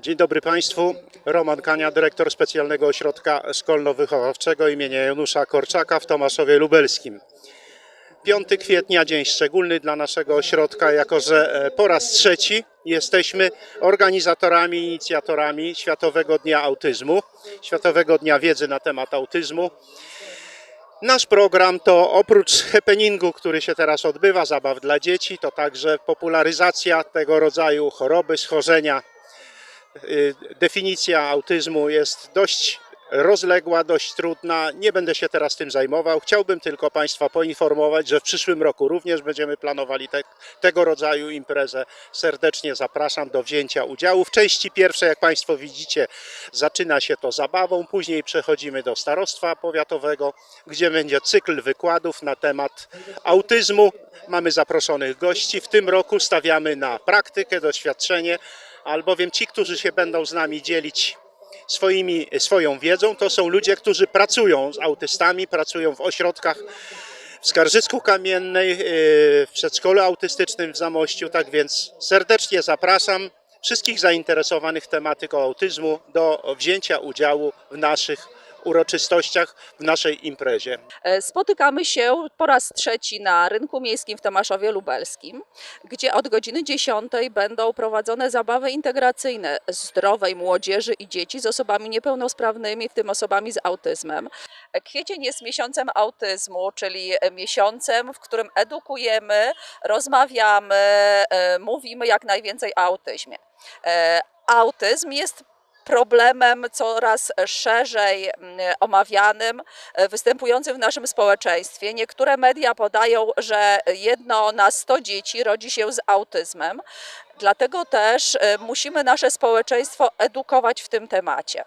Dzień dobry Państwu. Roman Kania, dyrektor specjalnego ośrodka szkolno-wychowawczego imienia Janusza Korczaka w Tomaszowie Lubelskim. 5 kwietnia, dzień szczególny dla naszego ośrodka, jako że e, po raz trzeci jesteśmy organizatorami, inicjatorami Światowego Dnia Autyzmu, Światowego Dnia Wiedzy na temat autyzmu. Nasz program to oprócz happeningu, który się teraz odbywa, zabaw dla dzieci, to także popularyzacja tego rodzaju choroby, schorzenia. Y, Definicja autyzmu jest dość rozległa, dość trudna. Nie będę się teraz tym zajmował. Chciałbym tylko Państwa poinformować, że w przyszłym roku również będziemy planowali te, tego rodzaju imprezę. Serdecznie zapraszam do wzięcia udziału. W części pierwszej, jak Państwo widzicie, zaczyna się to zabawą, później przechodzimy do starostwa powiatowego, gdzie będzie cykl wykładów na temat autyzmu. Mamy zaproszonych gości. W tym roku stawiamy na praktykę, doświadczenie, albowiem ci, którzy się będą z nami dzielić swoimi, swoją wiedzą, to są ludzie, którzy pracują z autystami, pracują w ośrodkach w Skarżysku Kamiennej, yy, w przedszkolu autystycznym w Zamościu. Tak więc serdecznie zapraszam wszystkich zainteresowanych tematyką autyzmu do wzięcia udziału w naszych uroczystościach, w naszej imprezie. E, Spotykamy się po raz trzeci na rynku miejskim w Tomaszowie Lubelskim, gdzie od godziny 10 będą prowadzone zabawy integracyjne zdrowej młodzieży i dzieci z osobami niepełnosprawnymi, w tym osobami z autyzmem. Kwiecień jest miesiącem autyzmu, czyli miesiącem, w którym edukujemy, rozmawiamy, e, mówimy jak najwięcej o autyzmie. E, Autyzm jest problemem coraz szerzej mm, omawianym, e, występującym w naszym społeczeństwie. Niektóre media podają, że jedno na 100 dzieci rodzi się z autyzmem. Dlatego też e, musimy nasze społeczeństwo edukować w tym temacie.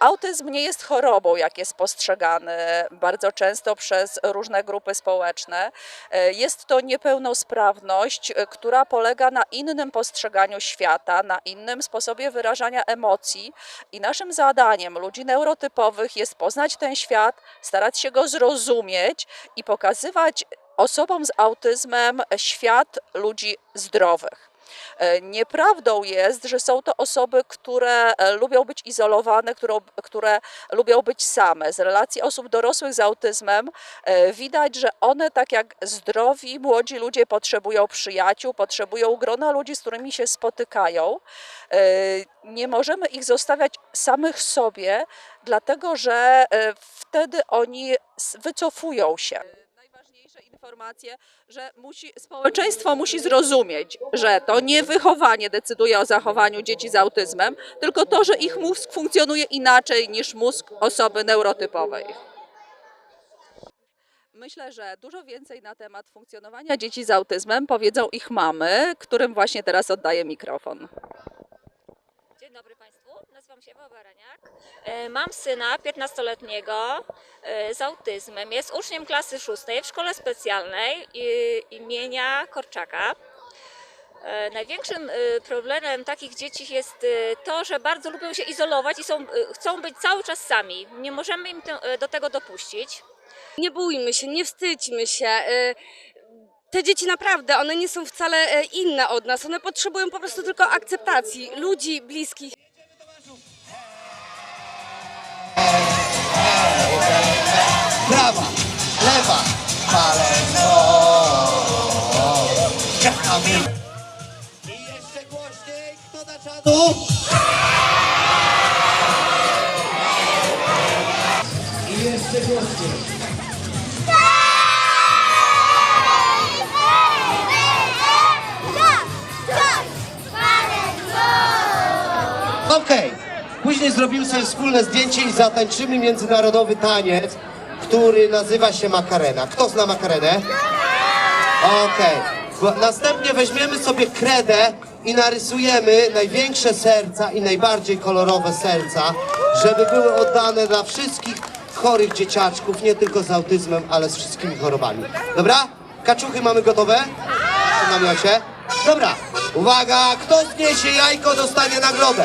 Autyzm nie jest chorobą, jak jest postrzegany bardzo często przez różne grupy społeczne. E, Jest to niepełnosprawność, e, która polega na innym postrzeganiu świata, na innym sposobie wyrażania emocji. I naszym zadaniem ludzi neurotypowych jest poznać ten świat, starać się go zrozumieć i pokazywać osobom z autyzmem świat ludzi zdrowych. E, Nieprawdą jest, że są to osoby, które e, lubią być izolowane, które, które lubią być same. Z relacji osób dorosłych z autyzmem e, widać, że one, tak jak zdrowi młodzi ludzie, potrzebują przyjaciół, potrzebują grona ludzi, z którymi się spotykają. Nie możemy ich zostawiać samych sobie, dlatego że wtedy oni wycofują się informacje, że musi, społeczeństwo musi zrozumieć, że to nie wychowanie decyduje o zachowaniu dzieci z autyzmem, tylko to, że ich mózg funkcjonuje inaczej niż mózg osoby neurotypowej. Myślę, że dużo więcej na temat funkcjonowania dzieci z autyzmem powiedzą ich mamy, którym właśnie teraz oddaję mikrofon. Dzień dobry Państwu, nazywam się Ewa Baraniak. E, Mam syna 15-letniego e, z autyzmem. Jest uczniem klasy szóstej w szkole specjalnej imienia Korczaka. E, Największym problemem takich dzieci jest to, że bardzo lubią się izolować i są, chcą być cały czas sami. Nie możemy im do tego dopuścić. Nie bójmy się, nie wstydźmy się. Te dzieci naprawdę, one nie są wcale inne od nas. One potrzebują po prostu tylko akceptacji ludzi bliskich. Prawa, lewa, palec. I jeszcze głośniej, kto da czadu? I jeszcze głośniej. Okej, później zrobimy sobie wspólne zdjęcie i zatańczymy międzynarodowy taniec, który nazywa się Makarena. Kto zna Makarenę? Okej. Bo Następnie weźmiemy sobie kredę i narysujemy największe serca i najbardziej kolorowe serca, żeby były oddane dla wszystkich chorych dzieciaczków, nie tylko z autyzmem, ale z wszystkimi chorobami. Dobra? Kaczuchy mamy gotowe? W namiocie? Dobra. Uwaga, kto zniesie jajko, dostanie nagrodę.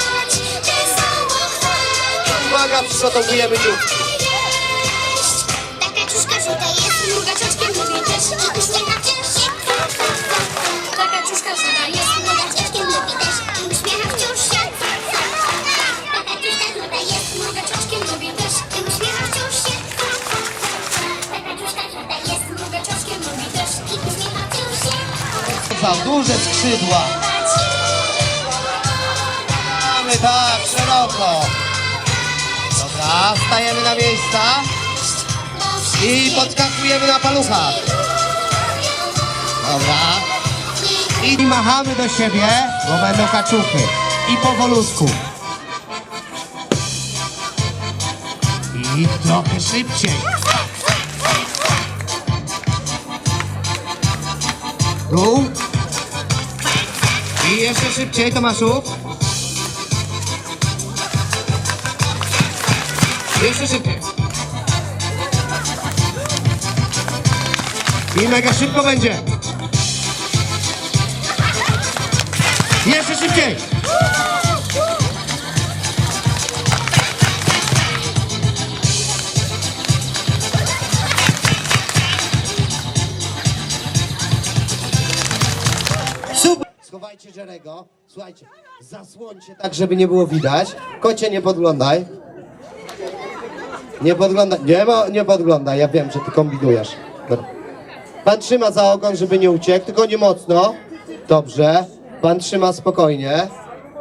Uwaga, przygotowujemy dzióbki. Taka czuszka żółta jest, druga cioczkiem lubi też i uśmiecha wciąż się. Taka czuszka żółta jest, druga cioczkiem lubi też i uśmiecha wciąż się. Taka czuszka żółta jest, druga cioczkiem lubi też i uśmiecha wciąż się. Taka czuszka żółta jest, druga cioczkiem lubi też i uśmiecha wciąż się. Za duże skrzydła. Mamy tak, szeroko. Dobra, stajemy na miejsca i podskakujemy na paluchach. Dobra. I machamy do siebie, bo będą kaczuchy. I powolutku. I trochę szybciej. Tu. I jeszcze szybciej, Tomaszu. Jeszcze szybciej. I mega szybko będzie. Jeszcze szybciej. Schowajcie Jerego. Słuchajcie, zasłońcie tak, żeby nie było widać. Kocie, nie podglądaj. Nie podglądaj. Nie, nie podglądaj, ja wiem, że ty kombinujesz. Pan trzyma za ogon, żeby nie uciekł, tylko nie mocno. Dobrze. Pan trzyma spokojnie.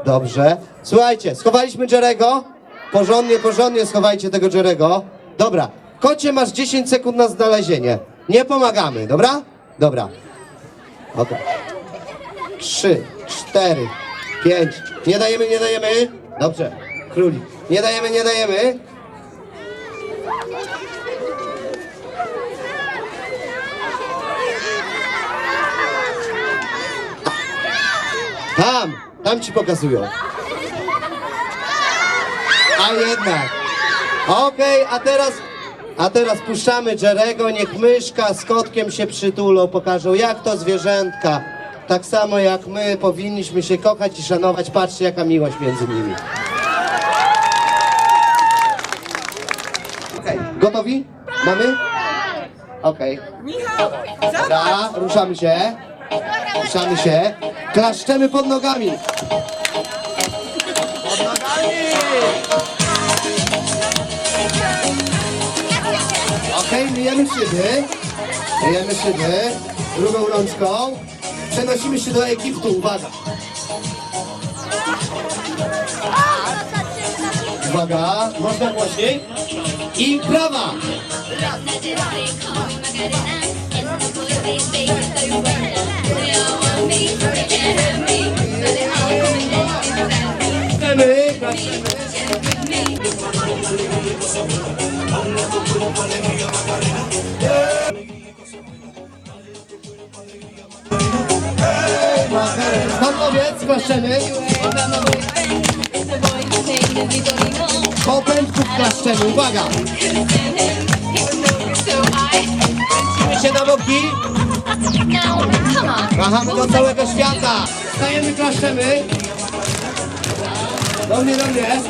Dobrze. Słuchajcie, schowaliśmy Jerego. Porządnie, porządnie schowajcie tego Jerego. Dobra. Kocie, masz 10 sekund na znalezienie. Nie pomagamy, dobra? Dobra. Okej. Trzy, cztery, pięć. Nie dajemy, nie dajemy. Dobrze. Królik. Nie dajemy, nie dajemy. Tam, tam ci pokazują. A jednak. Okej, a teraz, a teraz puszczamy Jerego, niech myszka z kotkiem się przytulą, pokażą jak to zwierzętka. Tak samo jak my powinniśmy się kochać i szanować. Patrzcie jaka miłość między nimi. Gotowi? Mamy? Okej. Dobra, ruszamy się. Ruszamy się. Klaszczemy pod nogami. Pod nogami! Okej, myjemy szyby. Myjemy szyby. Drugą rączką. Przenosimy się do Egiptu. Uwaga. Uwaga, można głośniej. I prawa. Klaszczemy, klaszczemy. Pan powiedz, klaszczemy. Po pęczków klaszczemy, uwaga. Kręcimy się na boki. Machamy do całego świata. Stajemy, klaszczemy. Do mnie, do mnie.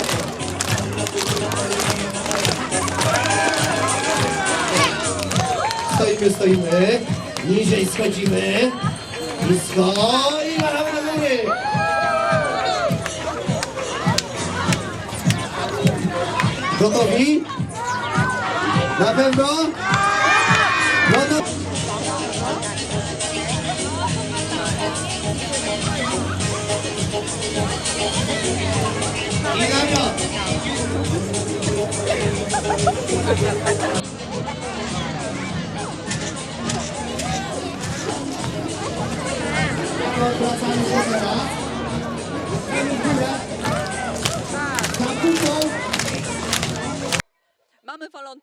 Stoimy, stoimy. Niżej schodzimy. Nisko Gotowi? Na pewno? No.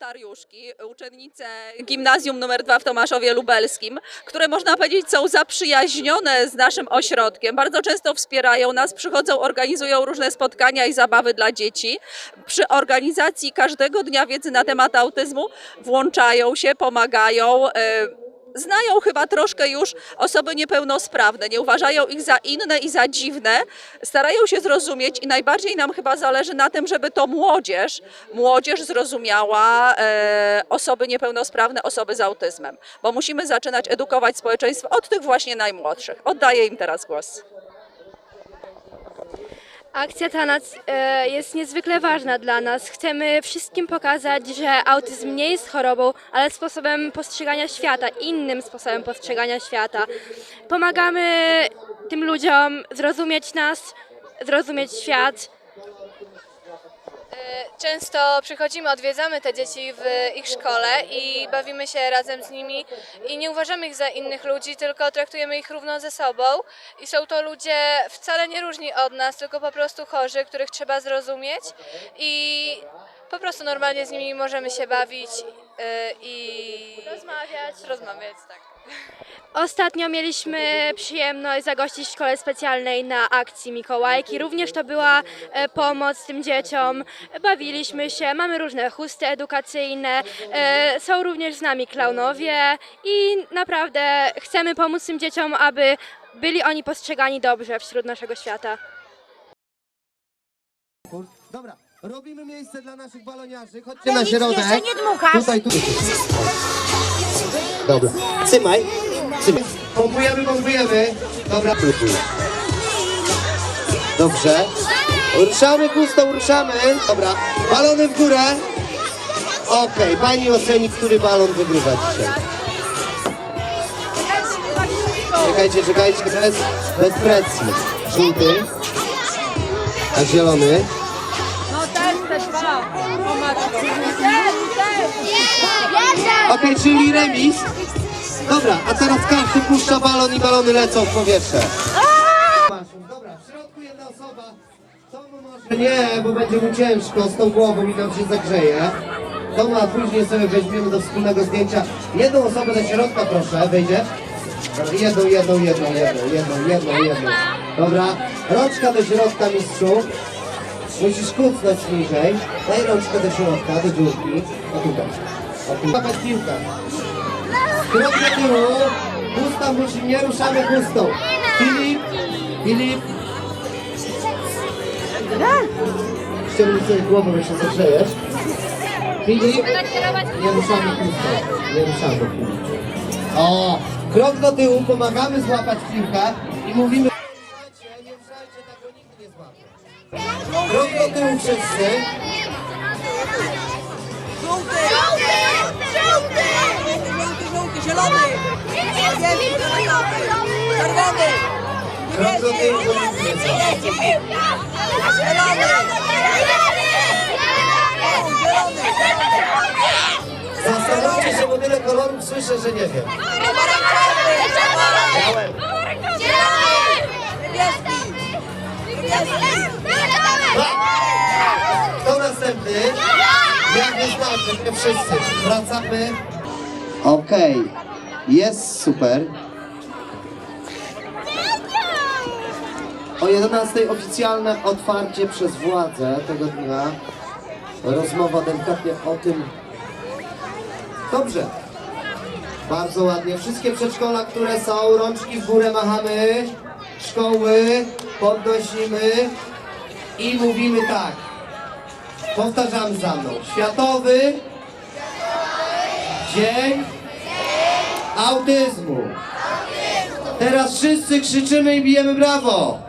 Wolontariuszki, uczennice gimnazjum numer 2 w Tomaszowie Lubelskim, które można powiedzieć są zaprzyjaźnione z naszym ośrodkiem. Bardzo często wspierają nas, przychodzą, organizują różne spotkania i zabawy dla dzieci. Przy organizacji każdego dnia wiedzy na temat autyzmu włączają się, pomagają. e, Znają chyba troszkę już osoby niepełnosprawne, nie uważają ich za inne i za dziwne, starają się zrozumieć i najbardziej nam chyba zależy na tym, żeby to młodzież, młodzież zrozumiała e, osoby niepełnosprawne, osoby z autyzmem, bo musimy zaczynać edukować społeczeństwo od tych właśnie najmłodszych. Oddaję im teraz głos. Akcja ta e, jest niezwykle ważna dla nas. Chcemy wszystkim pokazać, że autyzm nie jest chorobą, ale sposobem postrzegania świata, innym sposobem postrzegania świata. Pomagamy tym ludziom zrozumieć nas, zrozumieć świat. Często przychodzimy, odwiedzamy te dzieci w ich szkole i bawimy się razem z nimi i nie uważamy ich za innych ludzi, tylko traktujemy ich równo ze sobą i są to ludzie wcale nie różni od nas, tylko po prostu chorzy, których trzeba zrozumieć i po prostu normalnie z nimi możemy się bawić yy, i rozmawiać, rozmawiać, tak. Ostatnio mieliśmy przyjemność zagościć w szkole specjalnej na akcji Mikołajki. Również to była e, pomoc tym dzieciom. Bawiliśmy się, mamy różne chusty edukacyjne, e, są również z nami klaunowie i naprawdę chcemy pomóc tym dzieciom, aby byli oni postrzegani dobrze wśród naszego świata. Dobra, robimy miejsce dla naszych baloniarzy. Chodźcie na środek. Tutaj, tu. Dobra. Trzymaj. Trzymaj. Pompujemy, pompujemy. Dobra. Dobrze. Ruszamy pustą, ruszamy. Dobra. Balony w górę. Okej, pani oceni, który balon wygrywa dzisiaj. Czekajcie, czekajcie, bez, bez presji. Żółty. A zielony? Okej, czyli remis. Dobra, a teraz każdy puszcza balon i balony lecą w powietrze. Dobra, w środku jedna osoba. Tomu może nie, bo będzie mu ciężko z tą głową i tam się zagrzeje. Tomu, a później sobie weźmiemy do wspólnego zdjęcia. Jedną osobę do środka proszę. Dobra, Jedną, jedną, jedną, jedną, jedną, jedną, jedną. Dobra, rączka do środka mistrzu. Musisz kucnąć niżej. Daj rączkę do środka, do dziurki. O tutaj. Złapać piłkę. Krok do tyłu. Pusta musi, nie ruszamy pustą. Filip, Filip. Ściągnij sobie bo się zagrzejesz. Filip, nie ruszamy pustą. Nie ruszamy. O, krok do tyłu, pomagamy złapać piłkę i mówimy... Nie ruszajcie, nie ruszajcie, tak go nigdy nie złapie. Krok do tyłu wszyscy. Krok do tyłu, bo nic nie złapie. Zastanówcie się, bo tyle kolorów słyszę, że nie wiem. Białe. Nie wszyscy. Wracamy. Okej. Jest super. O 11 oficjalne otwarcie przez władze tego dnia. Rozmowa delikatnie o tym. Dobrze. Bardzo ładnie. Wszystkie przedszkola, które są, rączki w górę machamy. Szkoły podnosimy i mówimy tak. Powtarzamy za mną. Światowy Dzień Autyzmu. Teraz wszyscy krzyczymy i bijemy brawo.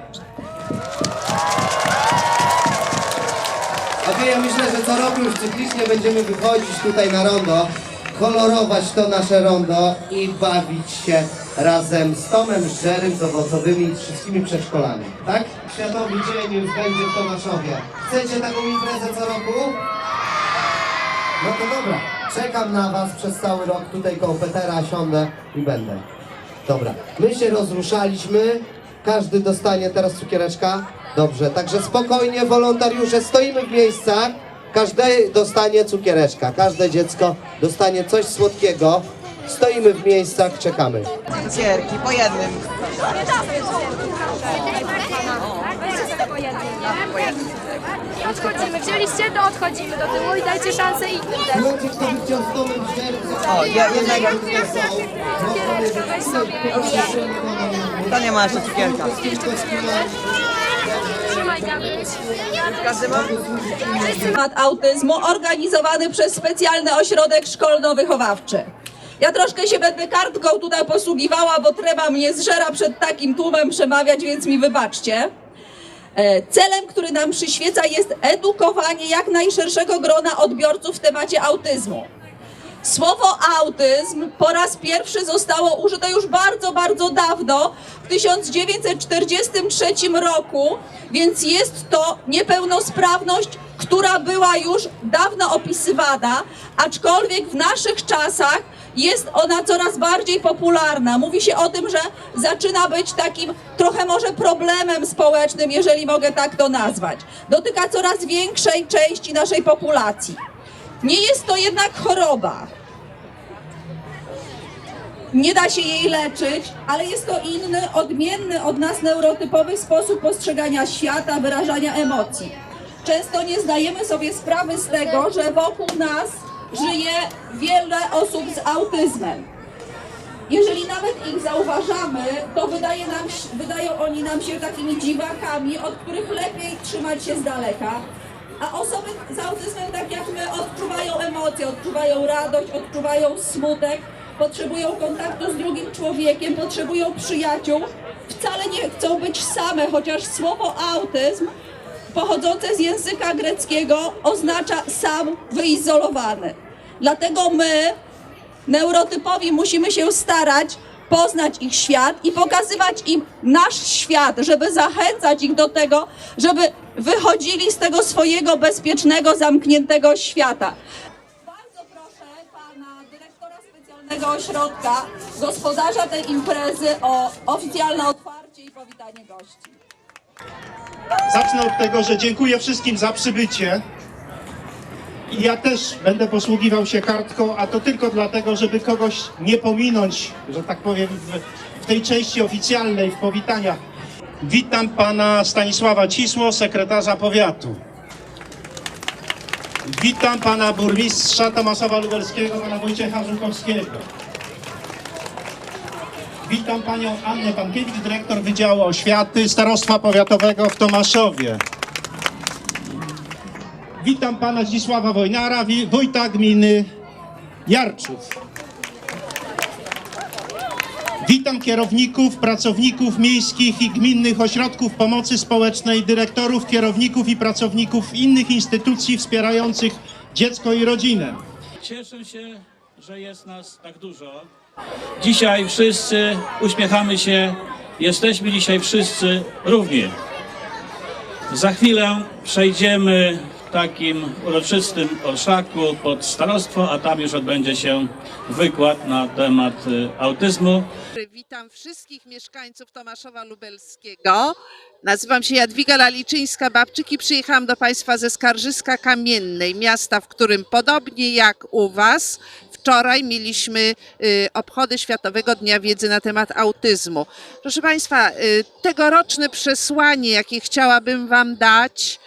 Okej, ja myślę, że co roku już cyklicznie będziemy wychodzić tutaj na rondo, kolorować to nasze rondo i bawić się razem z Tomem Szczerym, z owocowymi i z wszystkimi przedszkolami, tak? Światowy Dzień już będzie w Tomaszowie. Chcecie taką imprezę co roku? No to dobra, czekam na was przez cały rok tutaj koło Petera, siądę i będę. Dobra, my się rozruszaliśmy, każdy dostanie teraz cukiereczka. Dobrze, także spokojnie wolontariusze, stoimy w miejscach. Każde dostanie cukiereczka, każde dziecko dostanie coś słodkiego. Stoimy w miejscach, czekamy. Cukierki po jednym. Odchodzimy, wzięliście to, odchodzimy do tyłu i dajcie szansę innym O, ja, weź sobie. To nie ma jeszcze cukierka. Trzymaj. Każdy ma? temat autyzmu organizowany przez specjalny ośrodek szkolno-wychowawczy. Ja troszkę się będę kartką tutaj posługiwała, bo trema mnie zżera przed takim tłumem przemawiać, więc mi wybaczcie. E, Celem, który nam przyświeca jest edukowanie jak najszerszego grona odbiorców w temacie autyzmu. Słowo autyzm po raz pierwszy zostało użyte już bardzo, bardzo dawno, w 1943 roku, więc jest to niepełnosprawność, która była już dawno opisywana, aczkolwiek w naszych czasach jest ona coraz bardziej popularna. Mówi się o tym, że zaczyna być takim trochę może problemem społecznym, jeżeli mogę tak to nazwać. Dotyka coraz większej części naszej populacji. Nie jest to jednak choroba. Nie da się jej leczyć, ale jest to inny, odmienny od nas neurotypowy sposób postrzegania świata, wyrażania emocji. Często nie zdajemy sobie sprawy z tego, że wokół nas żyje wiele osób z autyzmem. Jeżeli nawet ich zauważamy, to wydaje nam, wydają oni nam się takimi dziwakami, od których lepiej trzymać się z daleka. A osoby z autyzmem, tak jak my, odczuwają emocje, odczuwają radość, odczuwają smutek, potrzebują kontaktu z drugim człowiekiem, potrzebują przyjaciół. Wcale nie chcą być same, chociaż słowo autyzm pochodzące z języka greckiego oznacza sam wyizolowany. Dlatego my, neurotypowi, musimy się starać poznać ich świat i pokazywać im nasz świat, żeby zachęcać ich do tego, żeby wychodzili z tego swojego bezpiecznego, zamkniętego świata. Bardzo proszę pana dyrektora specjalnego ośrodka, gospodarza tej imprezy o oficjalne otwarcie i powitanie gości. Zacznę od tego, że dziękuję wszystkim za przybycie. I ja też będę posługiwał się kartką, a to tylko dlatego, żeby kogoś nie pominąć, że tak powiem, w, w tej części oficjalnej, w powitaniach. Witam pana Stanisława Cisło, sekretarza powiatu. Witam pana burmistrza Tomaszowa Lubelskiego, pana Wojciecha Żukowskiego. Witam panią Annę Pankiewicz, dyrektor Wydziału Oświaty Starostwa Powiatowego w Tomaszowie. Witam pana Zdzisława Wojnara, wójta gminy Jarczów. Witam kierowników, pracowników miejskich i gminnych ośrodków pomocy społecznej, dyrektorów, kierowników i pracowników innych instytucji wspierających dziecko i rodzinę. Cieszę się, że jest nas tak dużo. Dzisiaj wszyscy uśmiechamy się, jesteśmy dzisiaj wszyscy równi. Za chwilę przejdziemy takim uroczystym orszaku pod starostwo, a tam już odbędzie się wykład na temat y, autyzmu. Witam wszystkich mieszkańców Tomaszowa Lubelskiego. Nazywam się Jadwiga Laliczyńska-Babczyk i przyjechałam do Państwa ze Skarżyska Kamiennej, miasta, w którym podobnie jak u Was, wczoraj mieliśmy y, obchody Światowego Dnia Wiedzy na temat autyzmu. Proszę Państwa, y, tegoroczne przesłanie, jakie chciałabym Wam dać,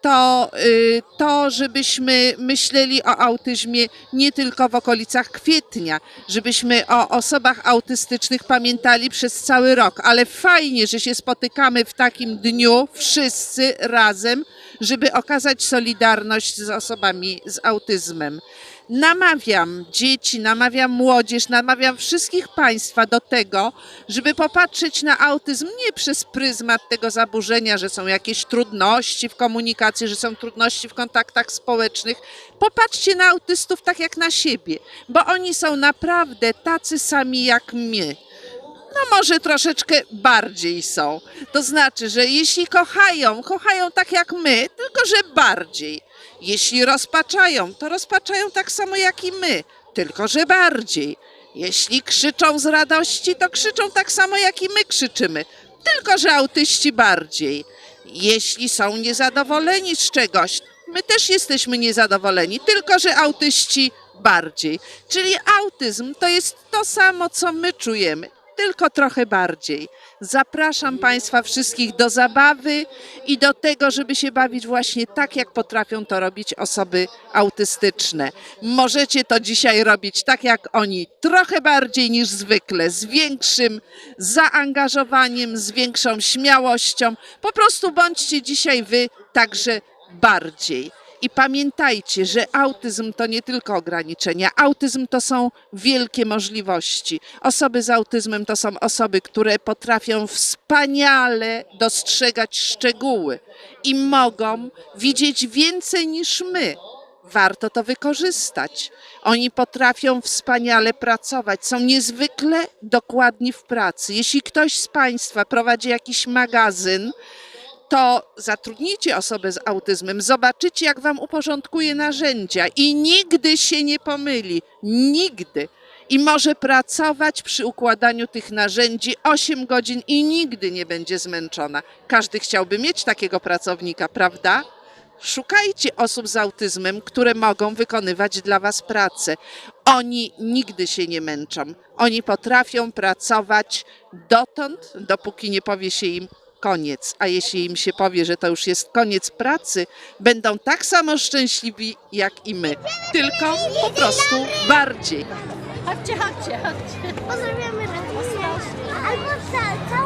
to, y, to, żebyśmy myśleli o autyzmie nie tylko w okolicach kwietnia, żebyśmy o osobach autystycznych pamiętali przez cały rok, ale fajnie, że się spotykamy w takim dniu wszyscy razem, żeby okazać solidarność z osobami z autyzmem. Namawiam dzieci, namawiam młodzież, namawiam wszystkich Państwa do tego, żeby popatrzeć na autyzm nie przez pryzmat tego zaburzenia, że są jakieś trudności w komunikacji, że są trudności w kontaktach społecznych. Popatrzcie na autystów tak jak na siebie, bo oni są naprawdę tacy sami jak my. No może troszeczkę bardziej są. To znaczy, że jeśli kochają, kochają tak jak my, tylko że bardziej. Jeśli rozpaczają, to rozpaczają tak samo jak i my, tylko że bardziej. Jeśli krzyczą z radości, to krzyczą tak samo jak i my krzyczymy, tylko że autyści bardziej. Jeśli są niezadowoleni z czegoś, My też jesteśmy niezadowoleni, tylko że autyści bardziej. Czyli autyzm to jest to samo, co my czujemy, tylko trochę bardziej. Zapraszam Państwa wszystkich do zabawy i do tego, żeby się bawić właśnie tak, jak potrafią to robić osoby autystyczne. Możecie to dzisiaj robić tak, jak oni, trochę bardziej niż zwykle, z większym zaangażowaniem, z większą śmiałością. Po prostu bądźcie dzisiaj Wy także bardziej. I pamiętajcie, że autyzm to nie tylko ograniczenia. Autyzm to są wielkie możliwości. Osoby z autyzmem to są osoby, które potrafią wspaniale dostrzegać szczegóły i mogą widzieć więcej niż my. Warto to wykorzystać. Oni potrafią wspaniale pracować, są niezwykle dokładni w pracy. Jeśli ktoś z Państwa prowadzi jakiś magazyn, to zatrudnijcie osobę z autyzmem, zobaczycie, jak wam uporządkuje narzędzia i nigdy się nie pomyli. Nigdy. I może pracować przy układaniu tych narzędzi 8 godzin i nigdy nie będzie zmęczona. Każdy chciałby mieć takiego pracownika, prawda? Szukajcie osób z autyzmem, które mogą wykonywać dla Was pracę. Oni nigdy się nie męczą. Oni potrafią pracować dotąd, dopóki nie powie się im koniec. A jeśli im się powie, że to już jest koniec pracy, będą tak samo szczęśliwi jak i my. Tylko po prostu bardziej. Chodźcie, chodźcie, chodźcie. Pozdrawiamy rodzinę. Albo ca- całą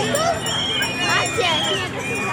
Ah, aqui.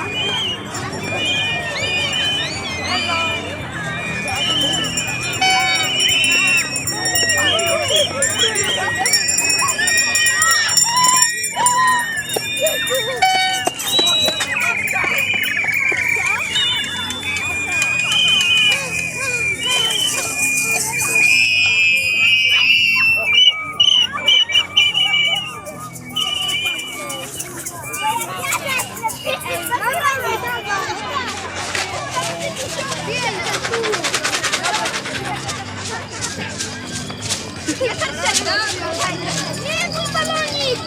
Nie, tu balonik!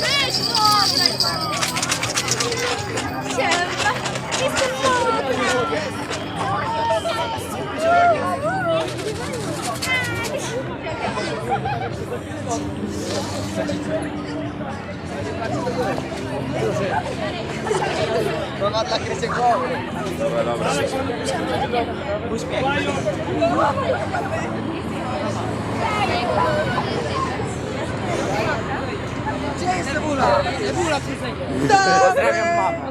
Cześć, Siema, jestem mokra. Brawa dla Krysiek Głowy. Dobra, dobra. Uśmiech. Jest Cebula? Cebula, Pozdrawiam mamę.